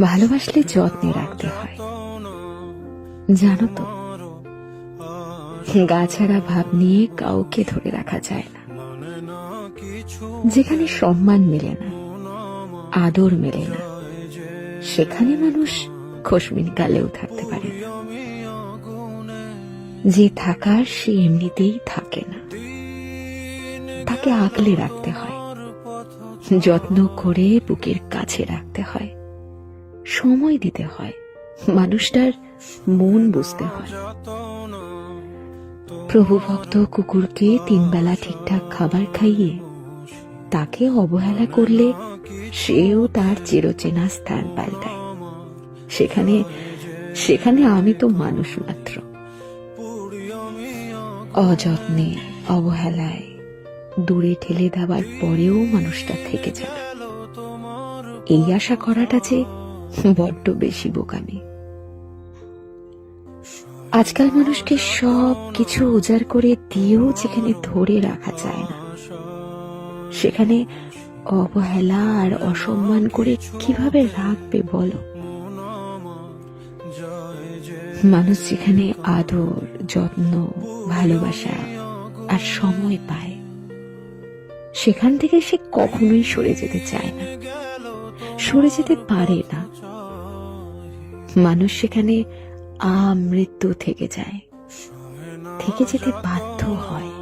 ভালোবাসলে যত্নে রাখতে হয়। জানো তো গা ছাড়া ভাব নিয়ে কাউকে ধরে রাখা যায় না। যেখানে সম্মান মেলে না, আদর মেলে না, সেখানে মানুষ খসমিন কালেও থাকতে পারে যে থাকার সে এমনিতেই থাকে না। তাকে আগলে রাখতে হয়, যত্ন করে বুকের কাছে রাখতে হয়। সময় দিতে হয়। মানুষটার মন বুঝতে হয়। প্রভু ভক্ত কুকুরকে তিনবেলা ঠিকঠাক খাবার খাইয়ে তাকে অবহেলা করলে সেও তার চিরচেনা স্থান পাল্টায়। সেখানে সেখানে আমি তো মানুষ মাত্র। অযত্নে, অবহেলায়, দূরে ঠেলে দেওয়ার পরেও মানুষটা থেকে যাবে এই আশা করাটা যে বড্ড বেশি বোকামি। আজকাল মানুষকে সব কিছু উজাড় করে দিয়েও যেখানে ধরে রাখা যায় না। সেখানে অবহেলা আর অসম্মান করে কীভাবে রাখবে বলো? মানুষ যেখানে আদর, যত্ন, ভালোবাসা আর সময় পায়, সেখান থেকে সে কখনোই সরে যেতে চায় না। সরে যেতে পারে না। মানুষ সেখানে আমৃত্যু থেকে যায় থেকে যেতে বাধ্য হয়।